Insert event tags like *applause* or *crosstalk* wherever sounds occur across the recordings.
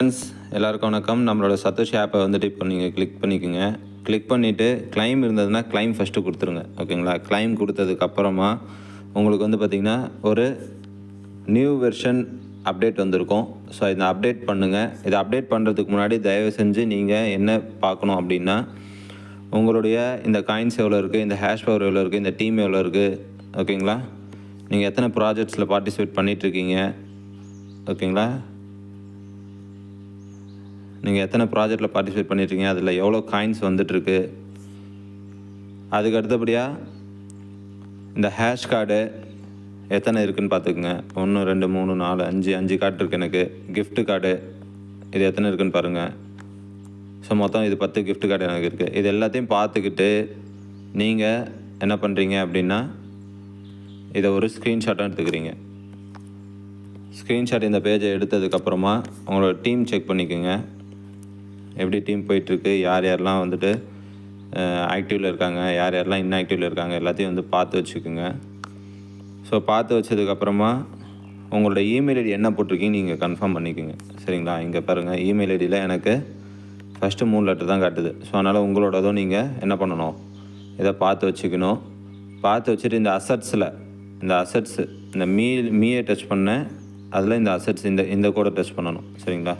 Friends எல்லாருக்கும் வணக்கம். நம்மளோட சத்தோஷ் ஆப்பை வந்துட்டு இப்போ நீங்கள் கிளிக் பண்ணிக்கோங்க. கிளிக் பண்ணிவிட்டு கிளைம் இருந்ததுன்னா கிளைம் ஃபஸ்ட்டு கொடுத்துருங்க. ஓகேங்களா கிளைம் கொடுத்ததுக்கப்புறமா உங்களுக்கு வந்து பார்த்திங்கன்னா ஒரு நியூ வெர்ஷன் அப்டேட் வந்திருக்கும். ஸோ இதை அப்டேட் பண்ணுங்கள் இதை அப்டேட் பண்ணுறதுக்கு முன்னாடி தயவு செஞ்சு நீங்கள் என்ன பார்க்கணும் அப்படின்னா உங்களுடைய இந்த காயின்ஸ் எவ்வளோ இருக்குது இந்த ஹேஷ் பவர் எவ்வளோ இருக்குது இந்த டீம் எவ்வளோ இருக்குது ஓகேங்களா நீங்கள் எத்தனை ப்ராஜெக்ட்ஸில் பார்ட்டிசிபேட் பண்ணிகிட்ருக்கீங்க ஓகேங்களா நீங்கள் எத்தனை ப்ராஜெக்டில் பார்ட்டிசிபேட் பண்ணியிருக்கீங்க அதில் எவ்வளோ காயின்ஸ் வந்துட்டுருக்கு? அதுக்கு அடுத்தபடியாக இந்த ஹேஷ் கார்டு எத்தனை இருக்குதுன்னு பார்த்துக்குங்க. ஒன்று ரெண்டு மூணு நாலு அஞ்சு அஞ்சு கார்டு இருக்குது எனக்கு. கிஃப்ட்டு கார்டு இது எத்தனை இருக்குதுன்னு பாருங்கள் ஸோ மொத்தம் இது பத்து கிஃப்ட் கார்டு எனக்கு இருக்குது இது எல்லாத்தையும் பார்த்துக்கிட்டு நீங்கள் என்ன பண்ணுறீங்க அப்படின்னா இதை ஒரு ஸ்க்ரீன்ஷாட்டாக எடுத்துக்கிறீங்க. ஸ்க்ரீன்ஷாட் இந்த பேஜை எடுத்ததுக்கப்புறமா உங்களோட டீம் செக் பண்ணிக்கோங்க. எப்படி டீம் போயிட்டுருக்கு யார் யாரெல்லாம் வந்துட்டு ஆக்டிவில் இருக்காங்க யார் யாரெல்லாம் இன்ஆக்டிவில் இருக்காங்க எல்லாத்தையும் வந்து பார்த்து வச்சுக்கோங்க. ஸோ பார்த்து வச்சதுக்கப்புறமா உங்களோட இமெயில் ஐடி என்ன போட்டிருக்கீங்க நீங்கள் கன்ஃபார்ம் பண்ணிக்கோங்க. சரிங்களா? இங்கே பாருங்கள் இமெயில் ஐடியில் எனக்கு ஃபஸ்ட்டு மூணு லெட்டர் தான் காட்டுது. ஸோ அதனால் உங்களோடதும் நீங்கள் என்ன பண்ணணும்? இதை பார்த்து வச்சுக்கணும். பார்த்து வச்சுட்டு இந்த அசட்ஸில் இந்த அசட்ஸு இந்த மீ மீயை டச் பண்ண அதில் இந்த அசட்ஸ் இந்த இந்த கூட டச் பண்ணணும். சரிங்களா?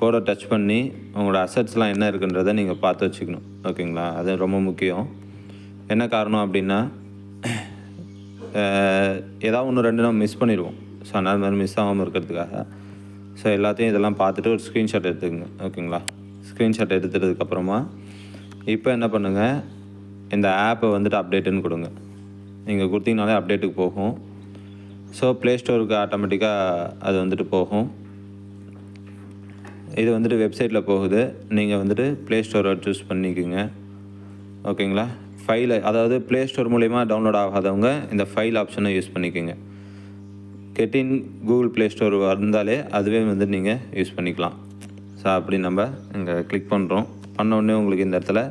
கோடை டச் பண்ணி உங்களோட அசட்ஸ்லாம் என்ன இருக்குன்றதை நீங்கள் பார்த்து வச்சுக்கணும். ஓகேங்களா அது ரொம்ப முக்கியம். என்ன காரணம் அப்படின்னா ஏதாவது ஒன்று ரெண்டு நம்ம மிஸ் பண்ணிடுவோம். ஸோ அதனால் மாதிரி மிஸ் ஆகாமல் இருக்கிறதுக்காக. ஸோ எல்லாத்தையும் இதெல்லாம் பார்த்துட்டு ஒரு ஸ்க்ரீன்ஷாட் எடுத்துக்கங்க. ஓகேங்களா ஸ்க்ரீன்ஷாட் எடுத்துட்டதுக்கப்புறமா இப்போ என்ன பண்ணுங்கள் இந்த ஆப்பை வந்துட்டு அப்டேட்டுன்னு கொடுங்க. நீங்கள் கொடுத்தீங்கனாலே அப்டேட்டுக்கு போகும். ஸோ ப்ளே ஸ்டோருக்கு ஆட்டோமேட்டிக்காக அது வந்துட்டு போகும். இது வந்துட்டு வெப்சைட்டில் போகுது. நீங்கள் வந்துட்டு ப்ளே ஸ்டோரை சூஸ் பண்ணிக்கோங்க. ஓகேங்களா? ஃபைலை அதாவது ப்ளே ஸ்டோர் மூலிமா டவுன்லோட் ஆகாதவங்க இந்த ஃபைல் ஆப்ஷனை யூஸ் பண்ணிக்கோங்க. கெட்டின் கூகுள் ப்ளே ஸ்டோர் வந்தாலே அதுவே வந்து நீங்கள் யூஸ் பண்ணிக்கலாம். ஸோ அப்படி நம்ம இங்கே கிளிக் பண்ணுறோம் பண்ண உடனே உங்களுக்கு இந்த இடத்துல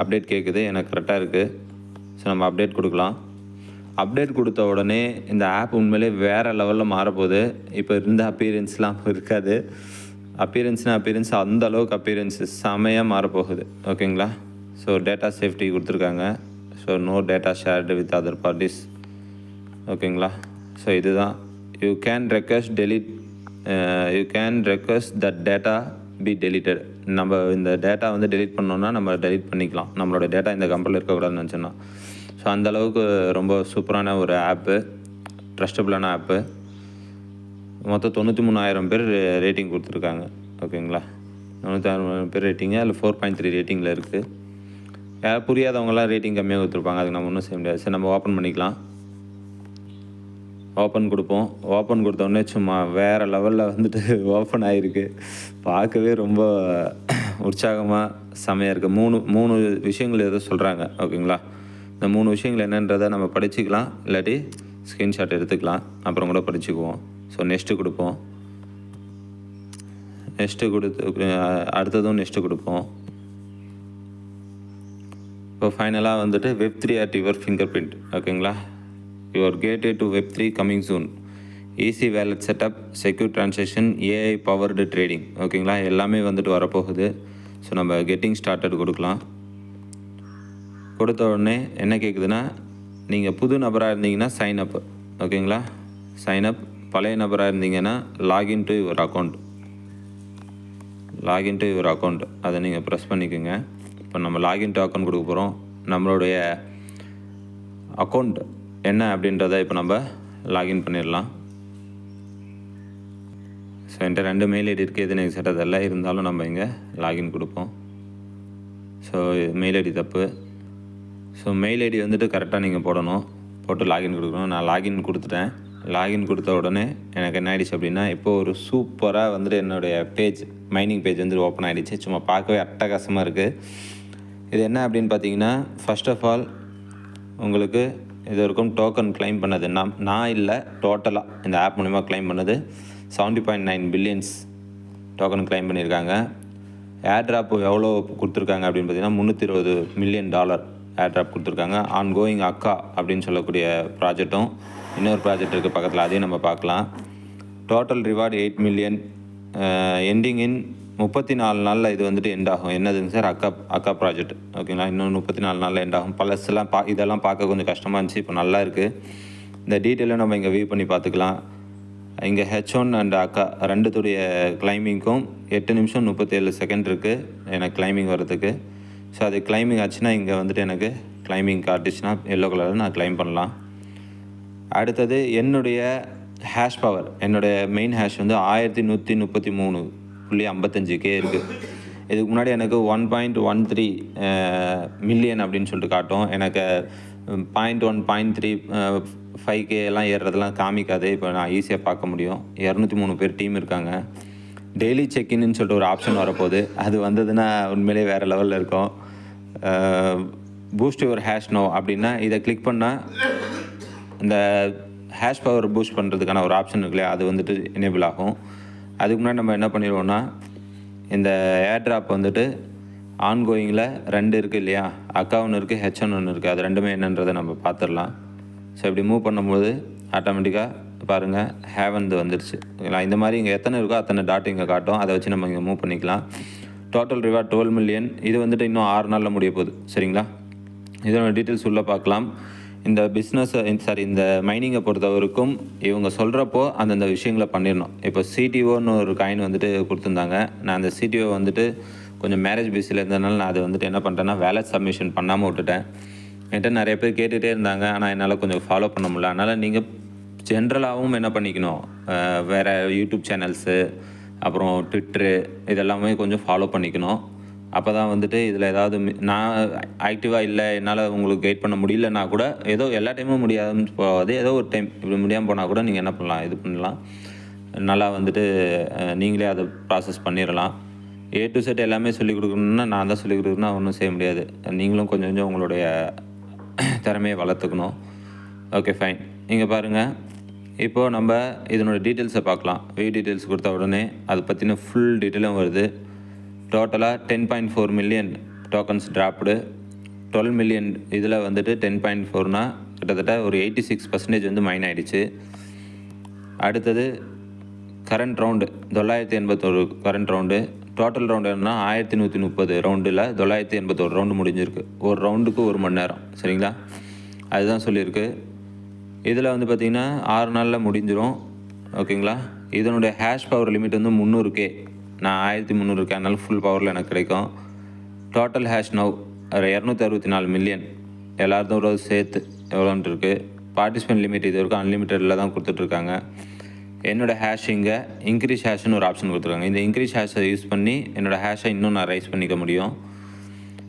அப்டேட் கேட்குது எனக்கு கரெக்டாக இருக்குது ஸோ நம்ம அப்டேட் கொடுக்கலாம். அப்டேட் கொடுத்த உடனே இந்த ஆப் உண்மையிலே வேறு லெவலில் மாறப்போகுது. இப்போ இருந்த அப்பீரியன்ஸ்லாம் இருக்காது. அப்பியரன்ஸ்னா அப்பியரன்ஸ் அந்த அளவுக்கு அப்பீரியன்ஸ் செமையாக மாறப்போகுது. ஓகேங்களா ஸோ டேட்டா சேஃப்டி கொடுத்துருக்காங்க. So no data shared with other parties ஓகேங்களா ஸோ இதுதான். You can request delete you can request that data be deleted நம்ம இந்த டேட்டா வந்து டெலிட் பண்ணோன்னா நம்ம டெலிட் பண்ணிக்கலாம். நம்மளோட டேட்டா இந்த கம்பெனியில் இருக்கக்கூடாதுன்னு நினச்சோன்னா ஸோ அந்த அளவுக்கு ரொம்ப சூப்பரான ஒரு ஆப்பு ட்ரஸ்டபுளான ஆப்பு மொத்தம் தொண்ணூற்றி மூணாயிரம் பேர் ரேட்டிங் கொடுத்துருக்காங்க. ஓகேங்களா தொண்ணூத்தாயிரம் பேர் ரேட்டிங்கு அதில் ஃபோர் பாயிண்ட் த்ரீ ரேட்டிங்கில் இருக்குது யாரும் புரியாதவங்களாம் ரேட்டிங் கம்மியாக கொடுத்துருப்பாங்க. அதுக்கு நம்ம ஒன்றும் செய்ய முடியாது. சரி நம்ம ஓப்பன் பண்ணிக்கலாம். ஓப்பன் கொடுப்போம். ஓப்பன் கொடுத்தோடனே சும்மா வேறு லெவலில் வந்துட்டு *laughs* ஓப்பன் ஆகிருக்கு பார்க்கவே ரொம்ப *clears throat* உற்சாகமாக செமையாக இருக்குது மூணு மூணு விஷயங்கள் எதோ சொல்கிறாங்க ஓகேங்களா இந்த மூணு விஷயங்கள் என்னன்றதை நம்ம படிச்சுக்கலாம். இல்லாட்டி ஸ்க்ரீன்ஷாட் எடுத்துக்கலாம். அப்புறம் கூட படிச்சுக்குவோம். ஸோ நெக்ஸ்ட்டு கொடுப்போம். நெக்ஸ்ட்டு கொடுத்து அடுத்ததும் நெக்ஸ்ட்டு கொடுப்போம். இப்போ ஃபைனலாக வந்துட்டு web three at your fingerprint ஓகேங்களா your gateway to web three coming soon easy wallet setup secure transaction AI powered trading ஓகேங்களா? எல்லாமே வந்துட்டு வரப்போகுது. ஸோ நம்ம கெட்டிங் ஸ்டார்டட் கொடுக்கலாம். கொடுத்த உடனே என்ன கேட்குதுன்னா நீங்கள் புது நபராக இருந்தீங்கன்னா சைன் அப் ஓகேங்களா? சைன் அப் பழைய நபராக இருந்தீங்கன்னா login to your account login to your account அதை நீங்கள் ப்ரெஸ் பண்ணிக்கோங்க. இப்போ நம்ம லாகின் டு அக்கௌண்ட் கொடுக்க போகிறோம் நம்மளுடைய அக்கௌண்ட் என்ன அப்படின்றத இப்போ நம்ம லாகின் பண்ணிடலாம். ஸோ என்கிட்ட ரெண்டு மெயில் ஐடி இருக்குது எது எனக்கு செட்டது இருந்தாலும் நம்ம இங்கே லாகின் கொடுப்போம். ஸோ மெயில் ஐடி தப்பு. ஸோ மெயில் ஐடி வந்துட்டு கரெக்டாக நீங்கள் போடணும். போட்டு லாகின் கொடுக்கணும். நான் லாகின் கொடுத்துட்டேன். லாகின் கொடுத்த உடனே எனக்கு என்ன ஆகிடுச்சு அப்படின்னா இப்போ ஒரு சூப்பராக வந்துட்டு என்னுடைய பேஜ் மைனிங் பேஜ் வந்துட்டு ஓப்பன் ஆகிடுச்சு சும்மா பார்க்கவே அட்டகாசமாக இருக்குது இது என்ன அப்படின்னு பார்த்தீங்கன்னா ஃபர்ஸ்ட் ஆஃப் ஆல் உங்களுக்கு இது வரைக்கும் டோக்கன் கிளைம் பண்ணது. நான் நான் இல்லை டோட்டலாக இந்த ஆப் மூலிமா கிளைம் பண்ணது. Seventy point nine billions token claim பண்ணியிருக்காங்க. ஏர் ட்ராப் எவ்வளோ கொடுத்துருக்காங்க அப்படின்னு பார்த்தீங்கன்னா முந்நூற்றி இருபது மில்லியன் டாலர் ஏர்ட்ராப் கொடுத்துருக்காங்க. ஆன் கோயிங் அக்கா அப்படின்னு சொல்லக்கூடிய ப்ராஜெக்ட்டும் இன்னொரு ப்ராஜெக்ட் இருக்குது பக்கத்தில் அதையும் நம்ம பார்க்கலாம். Total reward eight million ending in முப்பத்தி நாலு நாளில் இது வந்துட்டு எண்ட் ஆகும். என்னதுங்க சார்? அக்கா அக்கா ப்ராஜெக்ட் ஓகேங்களா இன்னும் முப்பத்தி நாலு நாளில் எண்ட் ஆகும். பழசுலாம் பா இதெல்லாம் பார்க்க கொஞ்சம் கஷ்டமாக இருந்துச்சு. இப்போ நல்லா இருக்குது இந்த டீட்டெயிலும் நம்ம இங்கே வியூ பண்ணி பார்த்துக்கலாம். இங்கே ஹெச் ஒன் அண்ட் அக்கா ரெண்டுத்துடைய கிளைம்பிங்க்கும் எட்டு நிமிஷம் முப்பத்தேழு செகண்ட் இருக்குது எனக்கு கிளைம்பிங் வர்றதுக்கு. ஸோ அது கிளைம்பிங் ஆச்சுன்னா இங்கே வந்துட்டு எனக்கு கிளைம்பிங் காட்டுச்சுன்னா எல்லோ கலரில் நான் கிளைம் பண்ணலாம். அடுத்தது என்னுடைய ஹேஷ் பவர் என்னுடைய மெயின் ஹேஷ் வந்து ஆயிரத்தி நூற்றி முப்பத்தி மூணு புள்ளி ஐம்பத்தஞ்சு கே இருக்குது இதுக்கு முன்னாடி எனக்கு one point one three million அப்படின்னு சொல்லிட்டு காட்டும். எனக்கு point one point three five K எல்லாம் ஏறுறதெல்லாம் காமிக்காது. இப்போ நான் ஈஸியாக பார்க்க முடியும். இரநூத்தி மூணு பேர் டீம் இருக்காங்க. டெய்லி செக்இன்னு சொல்லிட்டு ஒரு ஆப்ஷன் வரப்போகுது. அது வந்ததுன்னா உண்மையிலே வேறு லெவலில் இருக்கும். பூஸ்ட் யுவர் ஹேஷ் நோ அப்படின்னா இதை கிளிக் பண்ணால் இந்த ஹேஷ் பவர் பூஸ்ட் பண்ணுறதுக்கான ஒரு ஆப்ஷன் இருக்கு இல்லையா? அது வந்துட்டு எனேபிள் ஆகும். அதுக்கு முன்னாடி நம்ம என்ன பண்ணிடுவோம்னா இந்த ஏர்ட்ராப் வந்துட்டு ஆன்கோயிங்கில் ரெண்டு இருக்குது இல்லையா? அக்கா ஒன்று இருக்குது ஹெச்என் ஒன்று இருக்குது அது ரெண்டுமே என்னன்றதை நம்ம பார்த்துடலாம். ஸோ இப்படி மூவ் பண்ணும்போது ஆட்டோமேட்டிக்காக பாருங்கள் ஹேவன்து வந்துருச்சு. ஓகேங்களா இந்த மாதிரி இங்கே எத்தனை இருக்கோ அத்தனை டாட் இங்கே காட்டும். அதை வச்சு நம்ம இங்கே மூவ் பண்ணிக்கலாம். டோட்டல் ரிவார்ட் டுவெல் மில்லியன் இது வந்துட்டு இன்னும் ஆறு நாளில் முடிய போகுது. சரிங்களா? இதோட டீட்டெயில்ஸ் உள்ளே பார்க்கலாம். இந்த பிஸ்னஸை சாரி இந்த மைனிங்கை பொறுத்தவரைக்கும் இவங்க சொல்கிறப்போ அந்தந்த விஷயங்களை பண்ணிடணும். இப்போ சிடிஓன்னு ஒரு காயின் வந்துட்டு கொடுத்துருந்தாங்க. நான் அந்த சிடிஓ வந்துட்டு கொஞ்சம் மேரேஜ் பிஸியில் இருந்ததுனால நான் அதை வந்துட்டு என்ன பண்ணிட்டேன்னா வேலட் சப்மிஷன் பண்ணாமல் விட்டுட்டேன். என்கிட்ட நிறைய பேர் கேட்டுகிட்டே இருந்தாங்க. ஆனால் என்னால் கொஞ்சம் ஃபாலோ பண்ண முடியல. அதனால் நீங்கள் ஜென்ரலாகவும் என்ன பண்ணிக்கணும்? வேறு யூடியூப் சேனல்ஸு அப்புறம் ட்விட்டரு இதெல்லாமே கொஞ்சம் ஃபாலோ பண்ணிக்கணும். அப்போ தான் வந்துட்டு இதில் ஏதாவது நான் ஆக்டிவாக இல்லை என்னால் உங்களுக்கு கைட் பண்ண முடியலன்னா கூட ஏதோ எல்லா டைமும் முடியாதுன்னு போகாது. ஏதோ ஒரு டைம் இப்படி முடியாமல் போனால் கூட நீங்கள் என்ன பண்ணலாம்? இது பண்ணலாம். நல்லா வந்துட்டு நீங்களே அதை ப்ராசஸ் பண்ணிடலாம் ஏ டு செட் எல்லாமே சொல்லிக் கொடுக்கணுன்னா நான் தான் சொல்லிக் கொடுக்கணும்னா ஒன்றும் செய்ய முடியாது. நீங்களும் கொஞ்சம் கொஞ்சம் உங்களுடைய திறமையை வளர்த்துக்கணும். ஓகே ஃபைன் நீங்கள் பாருங்கள் இப்போது நம்ம இதனோட டீட்டெயில்ஸை பார்க்கலாம். வெய் டீட்டெயில்ஸ் கொடுத்த உடனே அதை பற்றின ஃபுல் டீட்டெயிலும் வருது. டோட்டலாக ten point four million tokens dropped twelve million இதில் வந்துட்டு டென் பாயிண்ட் ஃபோர்னா கிட்டத்தட்ட ஒரு எயிட்டி சிக்ஸ் பர்சன்டேஜ் வந்து மைன் ஆயிடுச்சு. அடுத்தது கரண்ட் ரவுண்டு தொள்ளாயிரத்தி எண்பத்தோரு கரண்ட் ரவுண்டு டோட்டல் ரவுண்டு என்னன்னா ஆயிரத்தி நூற்றி முப்பது ரவுண்டில் தொள்ளாயிரத்தி எண்பத்தோரு ரவுண்டு முடிஞ்சிருக்கு. ஒரு ரவுண்டுக்கு ஒரு மணி நேரம் சரிங்களா? அதுதான் சொல்லியிருக்கு. இதில் வந்து பார்த்திங்கன்னா ஆறு நாளில் முடிஞ்சிடும் ஓகேங்களா? இதனுடைய ஹேஷ் பவர் லிமிட் வந்து முந்நூறு கே நான் ஆயிரத்தி முந்நூறு அதனால் ஃபுல் பவரில் எனக்கு கிடைக்கும். டோட்டல் ஹேஷ் நவ் இரநூத்தி அறுபத்தி நாலு மில்லியன் எல்லாத்தோட சேர்த்து எவ்வளோன்ட்டு இருக்குது பார்ட்டிசிபென்ட் லிமிட் இது வரைக்கும் அன்லிமிட்டடில் தான் கொடுத்துட்ருக்காங்க என்னோட ஹேஷ் இங்கே இன்க்ரீஸ் ஹேஷ்னு ஒரு ஆப்ஷன் கொடுத்துருக்காங்க. இந்த இன்க்ரீஸ் ஹேஷை யூஸ் பண்ணி என்னோட ஹேஷை இன்னும் நான் ரைஸ் பண்ணிக்க முடியும்.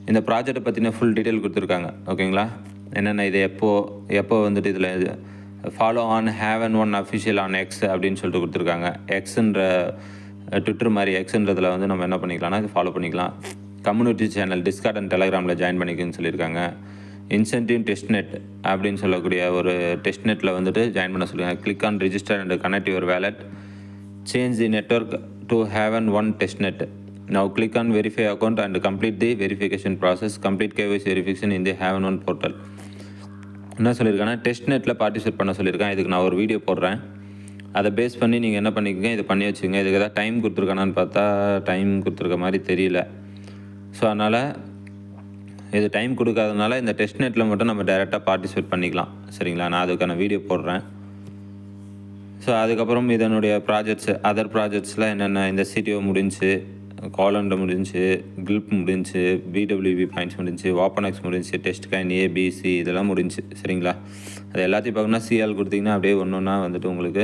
இந்த ப்ராஜெக்ட்டை பற்றின ஃபுல் டீட்டெயில் கொடுத்துருக்காங்க. ஓகேங்களா? என்னென்ன இது எப்போ எப்போ வந்துட்டு இதில் இது follow on have and one official on X அப்படின்னு சொல்லிட்டு கொடுத்துருக்காங்க எக்ஸுன்ற ட்விட்டர் மாதிரி எக்ஸுன்றதில் வந்து நம்ம என்ன பண்ணிக்கலாம்னா இது ஃபாலோ பண்ணிக்கலாம் கம்யூனிட்டி சேனல் டிஸ்கார்ட் அண்ட் டெலகிராமில் ஜாயின் பண்ணிக்கன்னு சொல்லியிருக்காங்க இன்சென்டிவ் டெஸ்ட்நெட் அப்படின்னு சொல்லக்கூடிய ஒரு டெஸ்ட் நெட்டில் வந்துட்டு ஜாயின் பண்ண சொல்லியிருக்காங்க click on register and connect your wallet the the network to one testnet testnet. Now click on verify account and complete the verification process. Complete KYC verification in the Haven One portal. என்ன சொல்லியிருக்கேன்னா test நெட்டில் participate பண்ண சொல்லியிருக்கேன். இதுக்கு நான் ஒரு video போடுறேன். அதை பேஸ் பண்ணி நீங்கள் என்ன பண்ணிக்கோங்க இதை பண்ணி வச்சுக்கோங்க. இதுக்கு ஏதாவது டைம் கொடுத்துருக்கானான்னு பார்த்தா டைம் கொடுத்துருக்க மாதிரி தெரியல. ஸோ அதனால் இது டைம் கொடுக்காதனால இந்த டெஸ்ட் நெட்டில் மட்டும் நம்ம டைரெக்டாக பார்ட்டிசிபேட் பண்ணிக்கலாம். சரிங்களா? நான் அதுக்கான வீடியோ போடுறேன். ஸோ அதுக்கப்புறம் இதனுடைய ப்ராஜெக்ட்ஸ் அதர் ப்ராஜெக்ட்ஸில் என்னென்ன இந்த சிடிஓ முடிஞ்சு காலண்டர் முடிஞ்சு கில்ப் முடிஞ்சு பிடபிள்யூபி பாயிண்ட்ஸ் முடிஞ்சு வாப்பனக்ஸ் முடிஞ்சு டெஸ்ட் கைன் ஏபிசி இதெல்லாம் முடிஞ்சு சரிங்களா? அது எல்லாத்தையும் பார்க்கணும்னா சிஆல் கொடுத்தீங்கன்னா அப்படியே ஒன்று ஒன்றா வந்துட்டு உங்களுக்கு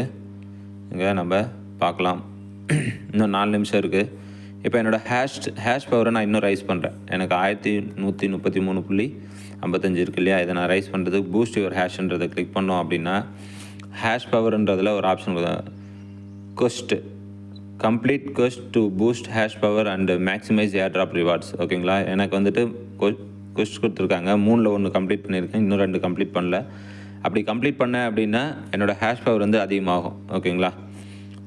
இங்கே நம்ம பார்க்கலாம். இன்னும் நாலு நிமிஷம் இருக்குது இப்போ என்னோடய ஹேஷ் ஹேஷ் பவரை நான் இன்னும் ரைஸ் பண்ணுறேன் எனக்கு ஆயிரத்தி நூற்றி முப்பத்தி மூணு புள்ளி ஐம்பத்தஞ்சு இருக்கு இல்லையா? இதை நான் ரைஸ் பண்ணுறதுக்கு பூஸ்ட் யுவர் ஹேஷ்ன்றதை கிளிக் பண்ணோம் அப்படின்னா ஹேஷ் பவர்ன்றதில் ஒரு option quest complete quest to boost hash power and maximize airdrop rewards ஓகேங்களா எனக்கு வந்துட்டு கொஸ்ட் கொடுத்துருக்காங்க. மூணில் ஒன்று கம்ப்ளீட் பண்ணியிருக்கேன். இன்னும் ரெண்டு கம்ப்ளீட் பண்ணல. அப்படி கம்ப்ளீட் பண்ணேன் அப்படின்னா என்னோடய ஹேஷ் பவர் வந்து அதிகமாகும். ஓகேங்களா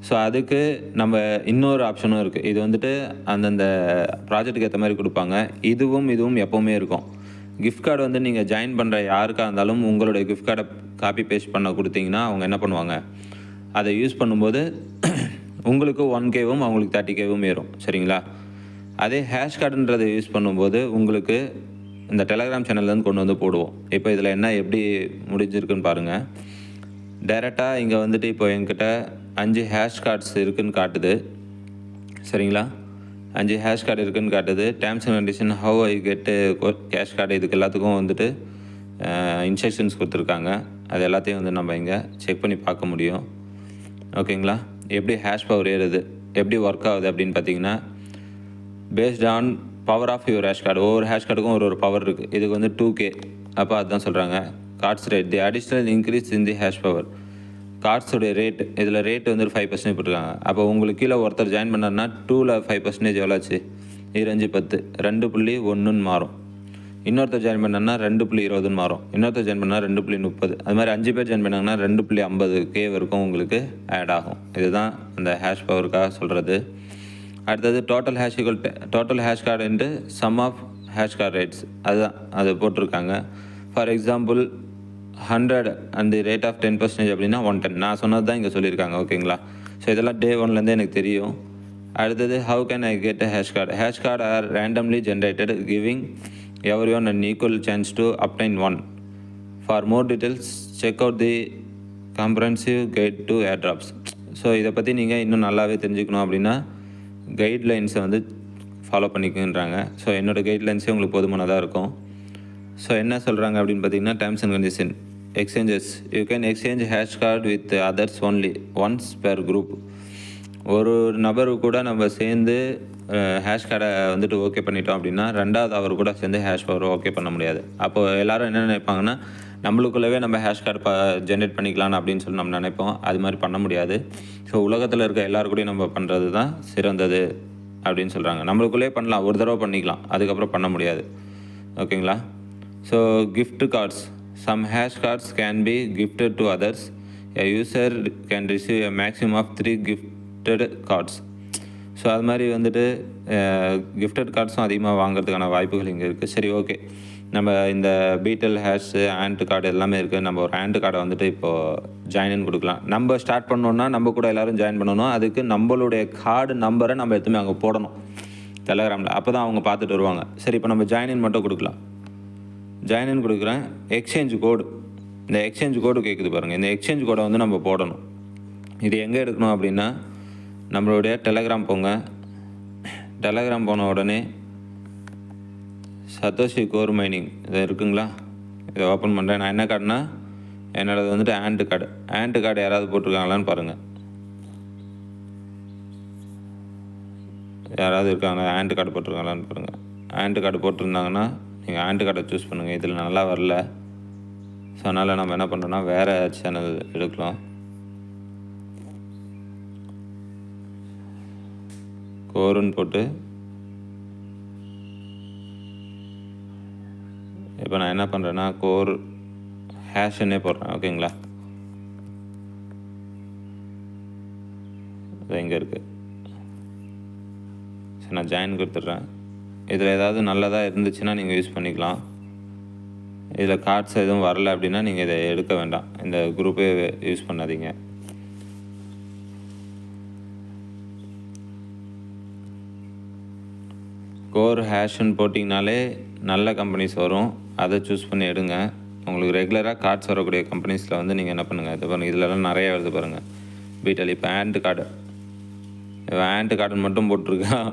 ஸோ அதுக்கு நம்ம இன்னொரு ஆப்ஷனும் இருக்குது இது வந்துட்டு அந்தந்த ப்ராஜெக்ட்டுக்கு ஏற்ற மாதிரி கொடுப்பாங்க. இதுவும் இதுவும் எப்போவுமே இருக்கும். கிஃப்ட் கார்டு வந்து நீங்கள் ஜாயின் பண்ணுற யாருக்காக இருந்தாலும் உங்களுடைய கிஃப்ட் கார்டை காப்பி பேஸ்ட் பண்ண கொடுத்தீங்கன்னா அவங்க என்ன பண்ணுவாங்க? அதை யூஸ் பண்ணும்போது உங்களுக்கு ஒன் கேவும் அவங்களுக்கு தேர்ட்டி கேவும் ஏறும். சரிங்களா? அதே ஹேஷ் கார்டுன்றதை யூஸ் பண்ணும்போது உங்களுக்கு இந்த டெலகிராம் சேனல்லேருந்து கொண்டு வந்து போடுவோம். இப்போ இதில் என்ன எப்படி முடிஞ்சிருக்குன்னு பாருங்கள் டைரெக்டாக இங்கே வந்துட்டு இப்போ என்கிட்ட அஞ்சு ஹேஷ் கார்ட்ஸ் இருக்குன்னு காட்டுது. சரிங்களா? அஞ்சு ஹேஷ் கார்டு இருக்குதுன்னு காட்டுது. Terms and condition how I get cash card இதுக்கு எல்லாத்துக்கும் வந்துட்டு இன்ஸ்ட்ரக்ஷன்ஸ் கொடுத்துருக்காங்க. அது எல்லாத்தையும் வந்து நம்ம இங்கே செக் பண்ணி பார்க்க முடியும். ஓகேங்களா எப்படி ஹேஷ் பவர் ஏறுது எப்படி ஒர்க் ஆகுது அப்படின்னு பார்த்தீங்கன்னா based on power of your hash card ஒவ்வொரு ஹேஷ் கார்டுக்கும் ஒரு ஒரு பவர் இருக்குது இதுக்கு வந்து டூ கே அப்போ அதுதான் சொல்கிறாங்க cards rate the additional increase in the hash power கார்ட்ஸோடைய rate இதில் ரேட் வந்து ஒரு ஃபைவ் பர்சன்டேஜ் போட்டிருக்காங்க. அப்போ உங்களுக்கு கீழே ஒருத்தர் ஜாயின் பண்ணார்னா டூவில் ஃபைவ் பர்சன்டேஜ் எவ்வளோ ஆச்சு? இருபஞ்சு பத்து. ரெண்டு புள்ளி ஒன்றுன்னு மாறும். இன்னொருத்தர் ஜாயின் பண்ணாங்கன்னா ரெண்டு புள்ளி இருபதுன்னு மாறும். இன்னொருத்தர் ஜாயின் பண்ணால் ரெண்டு புள்ளி முப்பது. அது மாதிரி அஞ்சு பேர் ஜாயின் பண்ணாங்கன்னா ரெண்டு புள்ளி ஐம்பது கே வரைக்கும் உங்களுக்கு ஆட் ஆகும். இதுதான் அந்த ஹேஷ் பவருக்காக சொல்கிறது அடுத்தது total hash equal total hash கார்டுன்ட்டு sum of hash card rates அதுதான் அது போட்டிருக்காங்க. For example hundred and rate of ten percentage அப்படின்னா ஒன் டென் நான் சொன்னது தான் இங்கே சொல்லியிருக்காங்க ஓகேங்களா ஸோ இதெல்லாம் டே ஒன்லேருந்தே எனக்கு தெரியும். அடுத்தது how can I get a hash card hash card are randomly generated giving everyone and equal chance to obtain one for more details check out the comprehensive guide to airdrops so இதை பற்றி நீங்கள் இன்னும் நல்லாவே தெரிஞ்சுக்கணும் அப்படின்னா கைட்லைன்ஸை வந்து follow பண்ணிக்குன்றாங்க. So என்னோடய கைட்லைன்ஸே உங்களுக்கு போதுமானதாக இருக்கும். ஸோ என்ன சொல்கிறாங்க அப்படின்னு பார்த்தீங்கன்னா terms and condition exchanges you can exchange hash card with others only once per group ஒரு நபர் கூட நம்ம சேர்ந்து ஹேஷ் கார்டை வந்துட்டு ஓகே பண்ணிட்டோம் அப்படின்னா ரெண்டாவது அவர் கூட சேர்ந்து ஹேஷ் பவர் ஓகே பண்ண முடியாது. அப்போ எல்லாரும் என்ன நினைப்பாங்கன்னா நம்மளுக்குள்ளவே நம்ம ஹேஷ் கார்டு ப ஜென்ரேட் பண்ணிக்கலாம் அப்படின்னு சொல்லி நம்ம நினைப்போம். அது மாதிரி பண்ண முடியாது. ஸோ உலகத்தில் இருக்க எல்லாருக்கூடையும் நம்ம பண்ணுறது தான் சிறந்தது அப்படின்னு சொல்கிறாங்க நம்மளுக்குள்ளே பண்ணலாம். ஒரு தடவை பண்ணிக்கலாம். அதுக்கப்புறம் பண்ண முடியாது. ஓகேங்களா so gift cards some hash cards can be gifted to others a user can receive a maximum of three gifted cards so அது மாதிரி வந்துட்டு கிஃப்டட் கார்ட்ஸும் அதிகமாக வாங்குறதுக்கான வாய்ப்புகள் இங்கே இருக்குது சரி ஓகே நம்ம இந்த பீட்டல் ஹேஷு ஆண்ட் கார்டு எல்லாமே இருக்குது நம்ம ஒரு ஆண்ட் கார்டை வந்துட்டு இப்போது ஜாயின் கொடுக்கலாம். நம்ம ஸ்டார்ட் பண்ணோன்னா நம்ம கூட எல்லோரும் ஜாயின் பண்ணணும். அதுக்கு நம்மளுடைய கார்டு நம்பரை நம்ம எடுத்துமே அங்கே போடணும். டெலகிராமில் அப்போ தான் அவங்க பார்த்துட்டு வருவாங்க. சரி இப்போ நம்ம ஜாயின் மட்டும் கொடுக்கலாம். ஜாயின் கொடுக்குறேன். எக்ஸ்சேஞ்ச் கோடு இந்த எக்ஸ்சேஞ்ச் கோடு கேட்குது பாருங்கள் இந்த எக்ஸ்சேஞ்ச் கோடை வந்து நம்ம போடணும். இது எங்கே எடுக்கணும் அப்படின்னா நம்மளுடைய டெலகிராம் போங்க. டெலகிராம் போன உடனே சத்தோஷி கோர் மைனிங் இது இருக்குங்களா? இதை ஓப்பன் பண்ணுறேன் நான் என்ன கார்டுனா என்னோடது வந்துட்டு ஆண்டு கார்டு ஆண்டு கார்டு யாராவது போட்டிருக்காங்களான்னு பாருங்கள் யாராவது இருக்காங்க ஆண்டு கார்டு போட்டிருக்காங்களான்னு பாருங்கள் ஆண்டு கார்டு போட்டிருந்தாங்கன்னா நீங்கள் ஆண்டு கார்டை சூஸ் பண்ணுங்கள் இதில் நல்லா வரல. ஸோ அதனால் நம்ம என்ன பண்ணுறோன்னா வேறு சேனல் எடுக்கலாம். கோருன்னு போட்டு. இப்போ நான் என்ன பண்ணுறேன்னா கோர் ஹேஷன்னே போடுறேன். ஓகேங்களா இது எங்கே இருக்குது சரி நான் ஜாயின் கொடுத்துட்றேன். இதில் ஏதாவது நல்லதாக இருந்துச்சுன்னா நீங்கள் யூஸ் பண்ணிக்கலாம். இதில் கார்ட்ஸ் எதுவும் வரல அப்படின்னா நீங்கள் இதை எடுக்க வேண்டாம். இந்த குரூப்பே யூஸ் பண்ணாதீங்க. கோர் ஹேஷ்னு போட்டிங்கனாலே நல்ல கம்பெனிஸ் வரும். அதை சூஸ் பண்ணி எடுங்க. உங்களுக்கு ரெகுலராக கார்ட்ஸ் வரக்கூடிய கம்பெனிஸில் வந்து நீங்கள் என்ன பண்ணுங்கள் இது பாருங்கள் இதிலலாம் நிறைய வருது பாருங்கள் பீட்டல் இப்போ ஆண்ட் கார்டு இவன் ஆண்ட் கார்டன் மட்டும் போட்டிருக்கான்.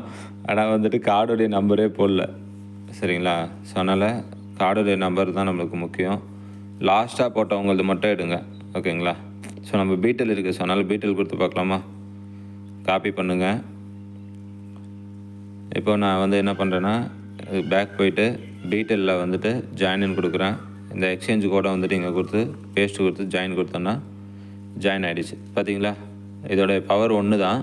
ஆனால் வந்துட்டு கார்டுடைய நம்பரே போடல. சரிங்களா? ஸோ அதனால் கார்டுடைய நம்பர் தான் நம்மளுக்கு முக்கியம். லாஸ்ட்டாக போட்டவங்களது மட்டும் எடுங்க. ஓகேங்களா ஸோ நம்ம பீட்டல் இருக்குது ஸோ அதனால் பீட்டல் கொடுத்து பார்க்கலாமா? காப்பி பண்ணுங்கள் இப்போ நான் வந்து என்ன பண்ணுறேன்னா பேக் போயிட்டு டீட்டெயிலில் வந்துட்டு ஜாயின் கொடுக்குறேன். இந்த எக்ஸ்சேஞ்ச் கோடை வந்துட்டு இங்கே கொடுத்து பேஸ்ட்டு கொடுத்து ஜாயின் கொடுத்தோன்னா ஜாயின் ஆகிடுச்சு பார்த்தீங்களா இதோடைய பவர் ஒன்று தான்.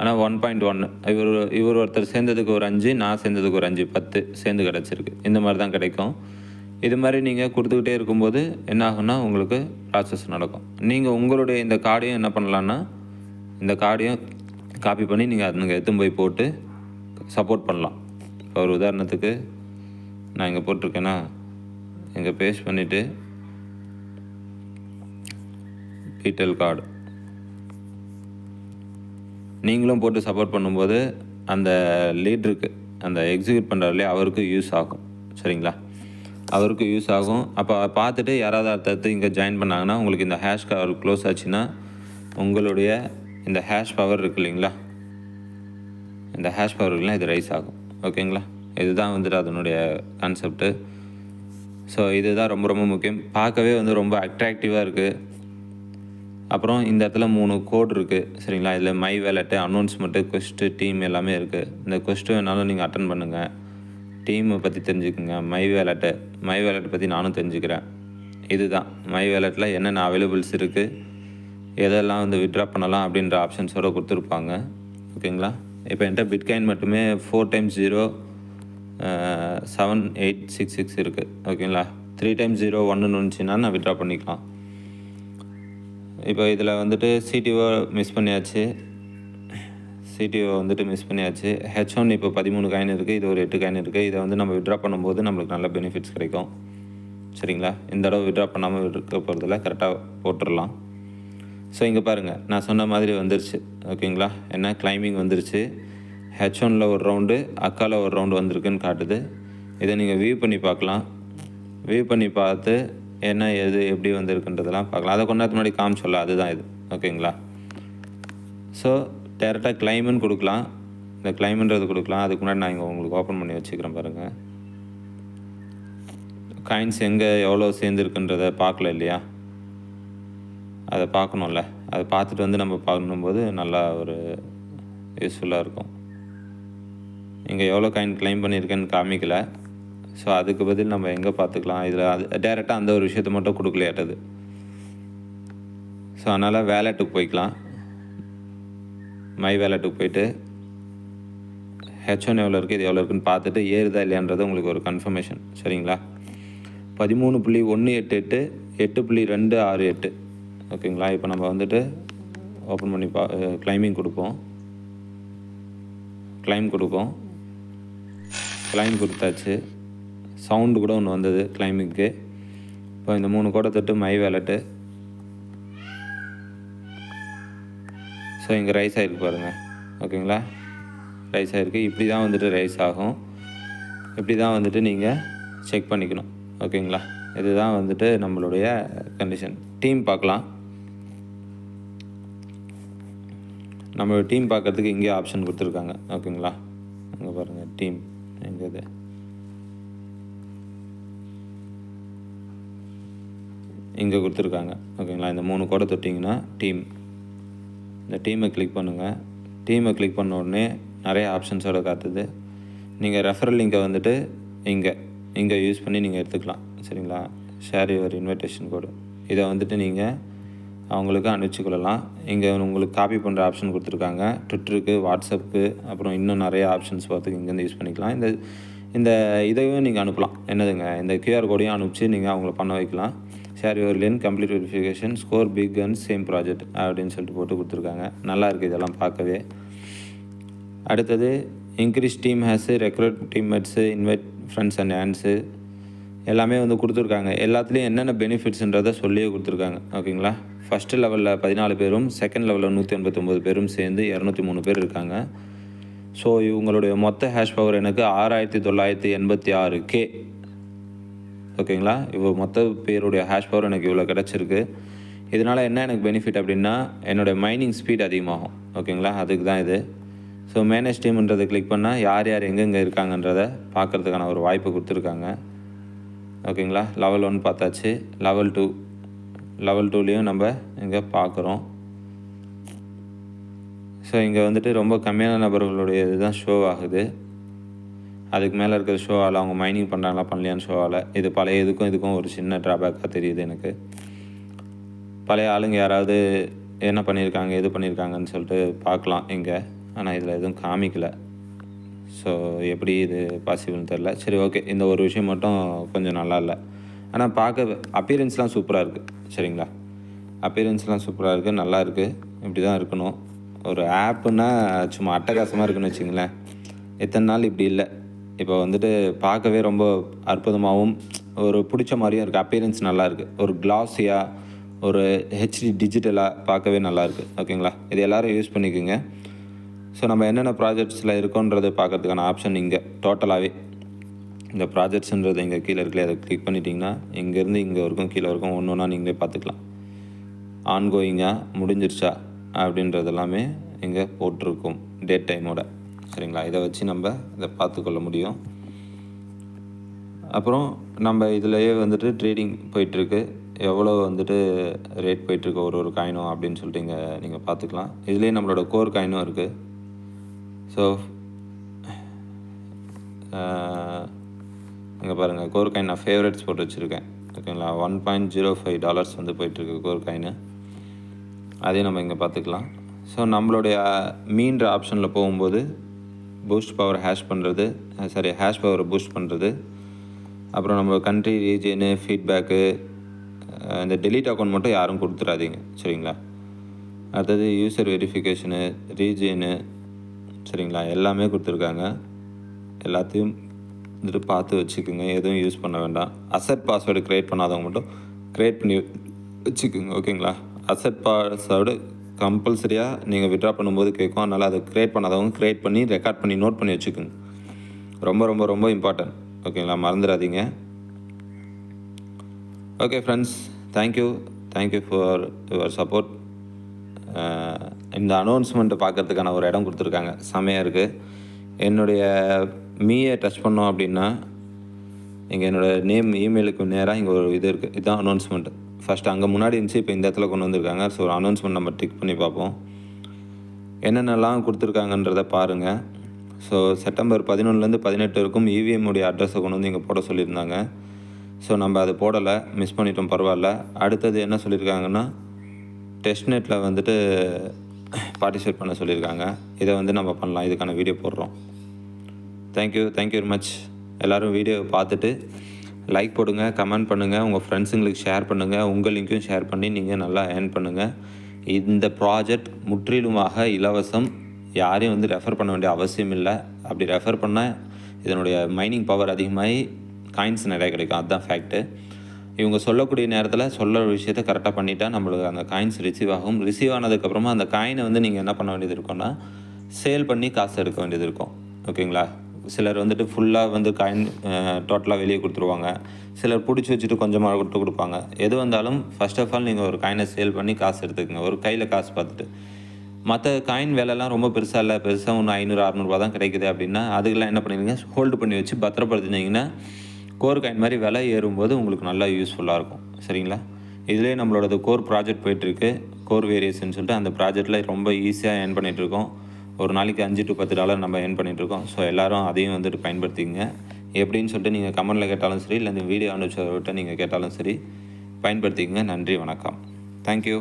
ஆனால் ஒன் பாயிண்ட் ஒன்று இவர் இவர் ஒருத்தர் சேர்ந்ததுக்கு ஒரு அஞ்சு நான் சேர்ந்ததுக்கு ஒரு அஞ்சு பத்து சேர்ந்து கிடச்சிருக்கு. இந்த மாதிரி தான் கிடைக்கும். இது மாதிரி நீங்கள் கொடுத்துக்கிட்டே இருக்கும்போது என்ன ஆகும்னா உங்களுக்கு ப்ராசஸ் நடக்கும். நீங்கள் உங்களுடைய இந்த கார்டையும் என்ன பண்ணலான்னா இந்த கார்டையும் காப்பி பண்ணி நீங்கள் அதுங்க எடுத்துன்னு போய் போட்டு சப்போர்ட் பண்ணலாம். இப்போ ஒரு உதாரணத்துக்கு நான் இங்கே போட்டிருக்கேன்னா இங்கே பேஸ்ட் பண்ணிவிட்டு டீட்டெயில் கார்டு நீங்களும் போட்டு சப்போர்ட் பண்ணும்போது அந்த லீடருக்கு அந்த எக்ஸிக்யூட் பண்ணுறாருலே அவருக்கு யூஸ் ஆகும். சரிங்களா? அவருக்கு யூஸ் ஆகும். அப்போ பார்த்துட்டு யாராவது அடுத்தடுத்து இங்கே ஜாயின் பண்ணாங்கன்னா உங்களுக்கு இந்த ஹேஷ் கவர் க்ளோஸ் ஆச்சுன்னா உங்களுடைய இந்த ஹேஷ் பவர் இருக்கு இல்லைங்களா? இந்த ஹேஷ் பவர்கள்லாம் இது ரைஸ் ஆகும். ஓகேங்களா இதுதான் வந்துட்டு அதனுடைய கான்செப்ட்டு ஸோ இதுதான் ரொம்ப ரொம்ப முக்கியம். பார்க்கவே வந்து ரொம்ப அட்ராக்டிவாக இருக்குது அப்புறம் இந்த இடத்துல மூணு கோட் இருக்குது சரிங்களா? இதில் my wallet announcement quest team எல்லாமே இருக்குது இந்த கொஸ்ட்டு வேணாலும் நீங்கள் அட்டன் பண்ணுங்கள் டீமை பற்றி தெரிஞ்சுக்குங்க. மை வேலட்டு மை வேலெட் பற்றி நானும் தெரிஞ்சுக்கிறேன். இதுதான். மை வேலட்டில் என்னென்ன அவைலபிள்ஸ் இருக்குது எதெல்லாம் வந்து விட்ரா பண்ணலாம் அப்படின்ற ஆப்ஷன்ஸோடு கொடுத்துருப்பாங்க. ஓகேங்களா இப்போ என்கிட்ட பிட்காயின் மட்டுமே four times zero seven eight six six இருக்குது ஓகேங்களா த்ரீ டைம்ஸ் ஜீரோ ஒன்றுன்னு வந்துச்சுன்னா நான் விட்ரா பண்ணிக்கலாம். இப்போ இதில் வந்துட்டு சிடிஓ மிஸ் பண்ணியாச்சு. சிடிஓ வந்துட்டு மிஸ் பண்ணியாச்சு. ஹெச் ஒன் இப்போ பதிமூணு காயின் இருக்குது இது ஒரு எட்டு காயின் இருக்குது இதை வந்து நம்ம விட்ரா பண்ணும்போது நம்மளுக்கு நல்ல பெனிஃபிட்ஸ் கிடைக்கும். சரிங்களா? இந்த தடவை விட்ரா பண்ணாமல் இருக்க போகிறதில்ல கரெக்டாக போட்டுடலாம். ஸோ இங்கே பாருங்கள் நான் சொன்ன மாதிரி வந்துருச்சு. ஓகேங்களா? என்ன? கிளைம்பிங் வந்துருச்சு. ஹெச் ஒனில் ஒரு ரவுண்டு அக்காவில் ஒரு ரவுண்டு வந்திருக்குன்னு காட்டுது. இதை நீங்கள் வியூ பண்ணி பார்க்கலாம். வியூ பண்ணி பார்த்து என்ன எது எப்படி வந்திருக்குன்றதெல்லாம் பார்க்கலாம். அதை கொண்டாத்து முன்னாடி காமிச்சோல்ல அதுதான் இது. ஓகேங்களா? ஸோ டேரெக்டாக கிளைமுன்னு கொடுக்கலாம். இந்த கிளைமுன்றது கொடுக்கலாம். அதுக்கு முன்னாடி நான் இங்கே உங்களுக்கு ஓப்பன் பண்ணி வச்சுக்கிறேன் பாருங்கள் காயின்ஸ் எங்கே எவ்வளோ சேர்ந்துருக்குன்றத பார்க்கல இல்லையா? அதை பார்க்கணும்ல. அதை பார்த்துட்டு வந்து நம்ம பார்க்கணும்போது நல்லா ஒரு யூஸ்ஃபுல்லாக இருக்கும். இங்கே எவ்வளோ காயின் கிளைம் பண்ணியிருக்கேன்னு காமிக்கல. ஸோ அதுக்கு பதில் நம்ம எங்கே பார்த்துக்கலாம்? இதில் அது டேரெக்டாக அந்த ஒரு விஷயத்தை மட்டும் கொடுக்கலையாட்டது. ஸோ அதனால் வேலெட்டுக்கு போய்க்கலாம். மை வேலெட்டுக்கு போயிட்டு ஹெச் ஒன் எவ்வளோ இருக்குது இது எவ்வளோ இருக்குன்னு பார்த்துட்டு ஏறுதா இல்லையான்றது உங்களுக்கு ஒரு கன்ஃபர்மேஷன் சரிங்களா? பதிமூணு புள்ளி ஒன்று எட்டு எட்டு எட்டு புள்ளி ரெண்டு ஆறு எட்டு. ஓகேங்களா? இப்போ நம்ம வந்துட்டு ஓப்பன் பண்ணி பா கிளைம்பிங் கொடுப்போம். கிளைம் கொடுப்போம். கிளைம் கொடுத்தாச்சு. சவுண்டு கூட ஒன்று வந்தது கிளைம்பிங்க்கு இப்போ இந்த மூணு கோடை தொட்டு மை வேலட்டு ஸோ இங்கே ரைஸ் ஆகிருக்கு பாருங்கள் ஓகேங்களா? ரைஸ் ஆகிருக்கு இப்படி தான் வந்துட்டு ரைஸ் ஆகும். இப்படி தான் வந்துட்டு நீங்கள் செக் பண்ணிக்கணும். ஓகேங்களா? இதுதான் வந்துட்டு நம்மளுடைய கண்டிஷன் டீம் பார்க்கலாம். நம்ம டீம் பார்க்கறதுக்கு இங்கே ஆப்ஷன் கொடுத்துருக்காங்க. ஓகேங்களா அங்கே பாருங்கள் டீம் எங்கே இது? இங்கே கொடுத்துருக்காங்க. ஓகேங்களா இந்த மூணு கோடை தொட்டிங்கன்னா டீம் இந்த டீமை கிளிக் பண்ணுங்கள் டீமை கிளிக் பண்ண உடனே நிறைய ஆப்ஷன்ஸோட காத்துது நீங்கள் ரெஃபரல் லிங்கை வந்துட்டு இங்கே இங்கே யூஸ் பண்ணி நீங்கள் எடுத்துக்கலாம். சரிங்களா? ஷேர் யுவர் இன்விடேஷன் கோடு இதை வந்துட்டு நீங்கள் அவங்களுக்கு அனுப்பிச்சு கொள்ளலாம். இங்கே உங்களுக்கு காப்பி பண்ணுற ஆப்ஷன் கொடுத்துருக்காங்க. ட்விட்டருக்கு வாட்ஸ்அப்புக்கு அப்புறம் இன்னும் நிறைய ஆப்ஷன்ஸ் பார்த்துக்கு இங்கேருந்து யூஸ் பண்ணிக்கலாம். இந்த இந்த இதையும் நீங்கள் அனுப்பலாம். என்னதுங்க? இந்த கியூஆர் கோடையும் அனுப்பிச்சு நீங்கள் அவங்கள பண்ண வைக்கலாம். Share your link complete verification score pick and same project அப்படின்னு சொல்லிட்டு போட்டு கொடுத்துருக்காங்க. நல்லா இருக்குது இதெல்லாம் பார்க்கவே. அடுத்தது increase team hash recruit teammates invite friends and hands எல்லாமே வந்து கொடுத்துருக்காங்க. எல்லாத்துலேயும் என்னென்ன பெனிஃபிட்ஸுன்றதை சொல்லியே கொடுத்துருக்காங்க. ஓகேங்களா ஃபஸ்ட்டு லெவலில் பதினாலு பேரும் செகண்ட் லெவலில் நூற்றி எண்பத்தொம்போது பேரும் சேர்ந்து இரநூத்தி மூணு பேர் இருக்காங்க. ஸோ இவங்களுடைய மொத்த ஹேஷ் பவர் எனக்கு ஆறாயிரத்தி தொள்ளாயிரத்தி எண்பத்தி ஆறு கே ஓகேங்களா? இவ்வளோ மொத்த பேருடைய ஹேஷ் பவர் எனக்கு இவ்வளோ கிடச்சிருக்கு. இதனால் என்ன எனக்கு பெனிஃபிட் அப்படின்னா என்னோடய மைனிங் ஸ்பீட் அதிகமாகும். ஓகேங்களா? அதுக்கு தான் இது. ஸோ மேனேஜ் டீம்ன்றதை கிளிக் பண்ணால் யார் யார் எங்கெங்கே இருக்காங்கன்றதை பார்க்குறதுக்கான ஒரு வாய்ப்பு கொடுத்துருக்காங்க. ஓகேங்களா? லெவல் ஒன் பார்த்தாச்சு. லெவல் டூ லெவல் டூலேயும் நம்ம இங்கே பார்க்குறோம் ஸோ இங்கே வந்துட்டு ரொம்ப கம்மியான நபர்களுடைய இதுதான் ஷோ ஆகுது. அதுக்கு மேலே இருக்கிற ஷோ ஆகல அவங்க மைனிங் பண்ணுறாங்களா பண்ணலையான்னு ஷோ ஆகலை இது பழைய இதுக்கும் இதுக்கும் ஒரு சின்ன ட்ராபேக்காக தெரியுது எனக்கு. பழைய ஆளுங்க யாராவது என்ன பண்ணியிருக்காங்க எது பண்ணியிருக்காங்கன்னு சொல்லிட்டு பார்க்கலாம் இங்கே. ஆனால் இதில் எதுவும் காமிக்கலை. ஸோ எப்படி இது பாசிபிள்னு தெரில சரி ஓகே இந்த ஒரு விஷயம் மட்டும் கொஞ்சம் நல்லா இல்லை. ஆனால் பார்க்க அப்பியரன்ஸ்லாம் சூப்பராக இருக்குது சரிங்களா? அப்பியரன்ஸ்லாம் சூப்பராக இருக்குது நல்லா இருக்குது இப்படி தான் இருக்கணும். ஒரு ஆப்புன்னா சும்மா அட்டகாசமாக இருக்குன்னு வச்சுங்களேன் எத்தனை நாள் இப்படி இல்லை? இப்போ வந்துட்டு பார்க்கவே ரொம்ப அற்புதமாகவும் ஒரு பிடிச்ச மாதிரியும் இருக்குது அப்பியரன்ஸ் நல்லாயிருக்கு ஒரு கிளாஸியாக ஒரு ஹெச்டி டிஜிட்டலாக பார்க்கவே நல்லாயிருக்கு ஓகேங்களா? இது எல்லோரும் யூஸ் பண்ணிக்கோங்க. ஸோ நம்ம என்னென்ன ப்ராஜெக்ட்ஸில் இருக்கோன்றதை பார்க்கறதுக்கான ஆப்ஷன் இங்கே டோட்டலாகவே இந்த ப்ராஜெக்ட்ஸுன்றது இங்கே கீழே இருக்குல்ல அதை கிளிக் பண்ணிட்டீங்கன்னா இங்கேருந்து இங்கே வரைக்கும் கீழே வரைக்கும் ஒன்று ஒன்றா நீங்களே பார்த்துக்கலாம். ஆன்கோயிங்காக முடிஞ்சிருச்சா அப்படின்றதெல்லாமே இங்கே போட்டிருக்கும் டேட் டைமோட சரிங்களா? இதை வச்சு நம்ம இதை பார்த்துக்கொள்ள முடியும். அப்புறம் நம்ம இதிலையே வந்துட்டு ட்ரேடிங் போயிட்டுருக்கு. எவ்வளோ வந்துட்டு ரேட் போயிட்டுருக்கு ஒரு ஒரு காயினும் அப்படின்னு சொல்லிட்டு இங்கே நீங்கள் பார்த்துக்கலாம். இதுலேயே நம்மளோட கோர் காயினும் இருக்குது ஸோ இங்கே பாருங்கள் கோர் காயின் நான் ஃபேவரட்ஸ் போட்டு வச்சுருக்கேன். ஓகேங்களா? One point zero five dollars வந்து போயிட்டுருக்கு கோர் காயின் அதையும் நம்ம இங்கே பார்த்துக்கலாம். ஸோ நம்மளுடைய மீன்ற ஆப்ஷனில் போகும்போது பூஸ்ட் பவர் ஹேஷ் பண்ணுறது சாரி ஹேஷ் பவரை பூஸ்ட் பண்ணுறது அப்புறம் நம்ம கண்ட்ரி ரீஜனு ஃபீட்பேக்கு இந்த டெலீட் அக்கௌண்ட் மட்டும் யாரும் கொடுத்துடாதீங்க சரிங்களா? அடுத்தது யூசர் வெரிஃபிகேஷனு ரீஜனு சரிங்களா? எல்லாமே கொடுத்துருக்காங்க. எல்லாத்தையும் வந்துட்டு பார்த்து வச்சுக்கோங்க. எதுவும் யூஸ் பண்ண வேண்டாம். அசட் பாஸ்வேர்டு க்ரியேட் பண்ணாதவங்க மட்டும் க்ரியேட் பண்ணி வச்சுக்கோங்க. ஓகேங்களா அசட் பாஸ்வேர்டு கம்பல்சரியாக நீங்கள் விட்ரா பண்ணும்போது கேட்கும் அதனால் அதை க்ரியேட் பண்ணாதவங்க க்ரியேட் பண்ணி ரெக்கார்ட் பண்ணி நோட் பண்ணி வச்சுக்கோங்க. ரொம்ப ரொம்ப ரொம்ப இம்பார்ட்டன்ட் ஓகேங்களா மறந்துடாதீங்க. Okay friends thank you thank you for your support இந்த அனௌன்ஸ்மெண்ட்டை பார்க்கறதுக்கான ஒரு இடம் கொடுத்துருக்காங்க. செமையாக இருக்குது என்னுடைய மீயை டச் பண்ணோம் அப்படின்னா இங்கே என்னோடய நேம் இமெயிலுக்கு நேராக இங்கே ஒரு இது இருக்குது இதுதான் அனௌன்ஸ்மெண்ட் ஃபஸ்ட் அங்கே முன்னாடி இருந்துச்சு இப்போ இந்த இடத்துல கொண்டு வந்திருக்காங்க. ஸோ ஒரு அனௌன்ஸ்மெண்ட் நம்ம டிக் பண்ணி பார்ப்போம். என்னென்னலாம் கொடுத்துருக்காங்கன்றத பாருங்கள் ஸோ செப்டம்பர் பதினொன்றுலேருந்து பதினெட்டு வரைக்கும் இவிஎம்முடைய அட்ரஸை கொண்டு வந்து இங்கே போட சொல்லியிருந்தாங்க. ஸோ நம்ம அதை போடலை. மிஸ் பண்ணிட்டோம் பரவாயில்ல. அடுத்தது என்ன சொல்லியிருக்காங்கன்னா டெஸ்ட் நெட்டில் வந்துட்டு பார்ட்டிசிபேட் பண்ண சொல்லியிருக்காங்க. இதை வந்து நம்ம பண்ணலாம். இதுக்கான வீடியோ போடுறோம். Thank you thank you very much எல்லோரும் வீடியோ பார்த்துட்டு லைக் போடுங்க கமெண்ட் பண்ணுங்கள் உங்கள் ஃப்ரெண்ட்ஸுங்களுக்கு ஷேர் பண்ணுங்கள் உங்கள் லிங்க்கும் ஷேர் பண்ணி நீங்கள் நல்லா ஏர்ன் பண்ணுங்கள் இந்த ப்ராஜெக்ட் முற்றிலுமாக இலவசம். யாரையும் வந்து ரெஃபர் பண்ண வேண்டிய அவசியம் இல்லை. அப்படி ரெஃபர் பண்ணால் இதனுடைய மைனிங் பவர் அதிகமாகி காயின்ஸ் நிறைய கிடைக்கும். அதுதான் ஃபேக்ட்டு இவங்க சொல்லக்கூடிய நேரத்தில் சொல்கிற விஷயத்தை கரெக்டாக பண்ணிட்டா நம்மளுக்கு அந்த காயின்ஸ் ரிசீவ் ஆகும். ரிசீவ் ஆனதுக்கப்புறமா அந்த காயினை வந்து நீங்கள் என்ன பண்ண வேண்டியது இருக்கும்னா சேல் பண்ணி காசு எடுக்க வேண்டியது இருக்கும். ஓகேங்களா சிலர் வந்துட்டு ஃபுல்லாக வந்து காயின் டோட்டலாக வெளியே கொடுத்துருவாங்க. சிலர் பிடிச்சி வச்சுட்டு கொஞ்சமாக கொடுத்து கொடுப்பாங்க. எது வந்தாலும் ஃபர்ஸ்ட் ஆஃப் ஆல் நீங்கள் ஒரு காயினை சேல் பண்ணி காசு எடுத்துக்கங்க. ஒரு கையில் காசு பார்த்துட்டு. மற்ற காயின் விலைலாம் ரொம்ப பெருசாக இல்லை. பெருசாக ஒன்று ஐநூறு அறநூறுபா தான் கிடைக்குது அப்படின்னா அதுக்கெல்லாம் என்ன பண்ணிடுங்க ஹோல்டு பண்ணி வச்சு பத்திரப்படுத்தினீங்கன்னா கோர் காயின் மாதிரி விலை ஏறும்போது உங்களுக்கு நல்லா யூஸ்ஃபுல்லாக இருக்கும். சரிங்களா? இதுலேயே நம்மளோடது கோர் ப்ராஜெக்ட் போயிட்டுருக்கு கோர் வேரியேஷன் சொல்லிட்டு அந்த ப்ராஜெக்ட்டில் ரொம்ப ஈஸியாக ஏர்ன் பண்ணிகிட்ருக்கோம் ஒரு நாளைக்கு அஞ்சு டு பத்து டாலர் நம்ம ஏர்ன் பண்ணிகிட்ருக்கோம் ஸோ எல்லோரும் அதையும் வந்துட்டு பயன்படுத்திங்க எப்படின்னு சொல்லிட்டு நீங்கள் கமெண்டில் கேட்டாலும் சரி இல்லை இந்த வீடியோ அனுப்பிச்சவர்கிட்ட நீங்கள் கேட்டாலும் சரி பயன்படுத்திக்கங்க. நன்றி வணக்கம். தேங்க்யூ